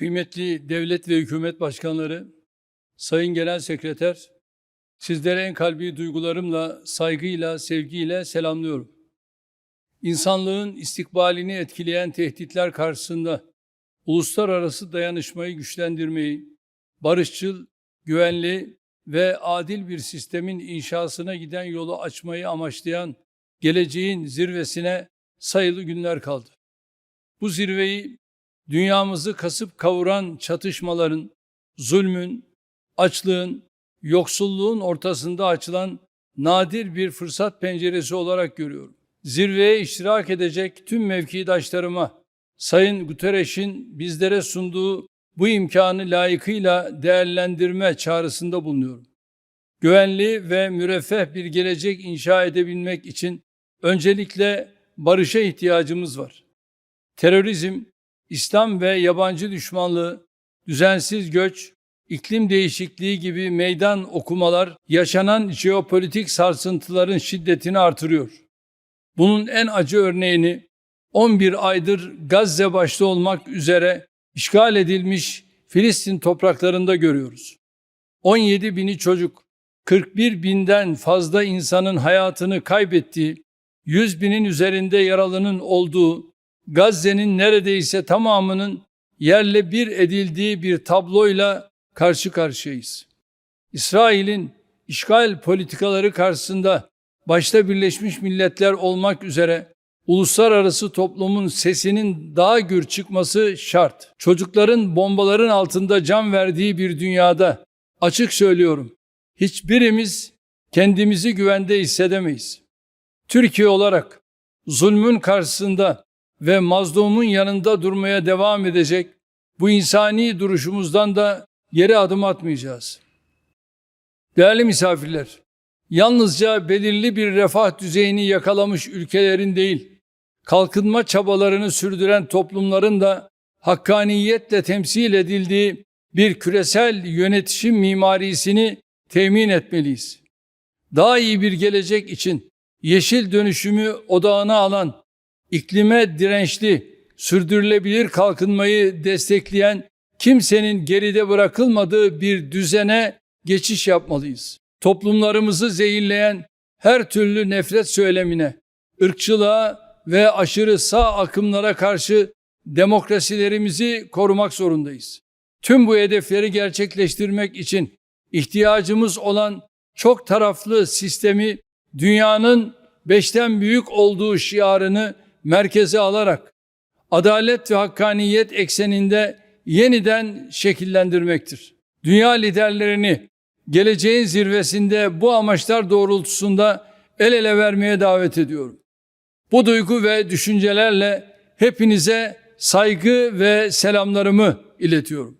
Kıymetli devlet ve hükümet başkanları, Sayın Genel Sekreter, sizlere en kalbi duygularımla, saygıyla, sevgiyle selamlıyorum. İnsanlığın istikbalini etkileyen tehditler karşısında uluslararası dayanışmayı güçlendirmeyi, barışçıl, güvenli ve adil bir sistemin inşasına giden yolu açmayı amaçlayan geleceğin zirvesine sayılı günler kaldı. Bu zirveyi dünyamızı kasıp kavuran çatışmaların, zulmün, açlığın, yoksulluğun ortasında açılan nadir bir fırsat penceresi olarak görüyorum. Zirveye iştirak edecek tüm mevkidaşlarıma Sayın Guterres'in bizlere sunduğu bu imkanı layıkıyla değerlendirme çağrısında bulunuyorum. Güvenli ve müreffeh bir gelecek inşa edebilmek için öncelikle barışa ihtiyacımız var. Terörizm, İslam ve yabancı düşmanlığı, düzensiz göç, iklim değişikliği gibi meydan okumalar yaşanan jeopolitik sarsıntıların şiddetini artırıyor. Bunun en acı örneğini 11 aydır Gazze başta olmak üzere işgal edilmiş Filistin topraklarında görüyoruz. 17 bini çocuk, 41 binden fazla insanın hayatını kaybettiği, 100 binin üzerinde yaralının olduğu, Gazze'nin neredeyse tamamının yerle bir edildiği bir tabloyla karşı karşıyayız. İsrail'in işgal politikaları karşısında başta Birleşmiş Milletler olmak üzere uluslararası toplumun sesinin daha gür çıkması şart. Çocukların bombaların altında can verdiği bir dünyada açık söylüyorum. Hiçbirimiz kendimizi güvende hissedemeyiz. Türkiye olarak zulmün karşısında ve mazlumun yanında durmaya devam edecek bu insani duruşumuzdan da geri adım atmayacağız. Değerli misafirler, yalnızca belirli bir refah düzeyini yakalamış ülkelerin değil, kalkınma çabalarını sürdüren toplumların da hakkaniyetle temsil edildiği bir küresel yönetişim mimarisini temin etmeliyiz. Daha iyi bir gelecek için yeşil dönüşümü odağına alan, iklime dirençli, sürdürülebilir kalkınmayı destekleyen kimsenin geride bırakılmadığı bir düzene geçiş yapmalıyız. Toplumlarımızı zehirleyen her türlü nefret söylemine, ırkçılığa ve aşırı sağ akımlara karşı demokrasilerimizi korumak zorundayız. Tüm bu hedefleri gerçekleştirmek için ihtiyacımız olan çok taraflı sistemi dünyanın beşten büyük olduğu şiarını merkeze alarak adalet ve hakkaniyet ekseninde yeniden şekillendirmektir. Dünya liderlerini geleceğin zirvesinde bu amaçlar doğrultusunda el ele vermeye davet ediyorum. Bu duygu ve düşüncelerle hepinize saygı ve selamlarımı iletiyorum.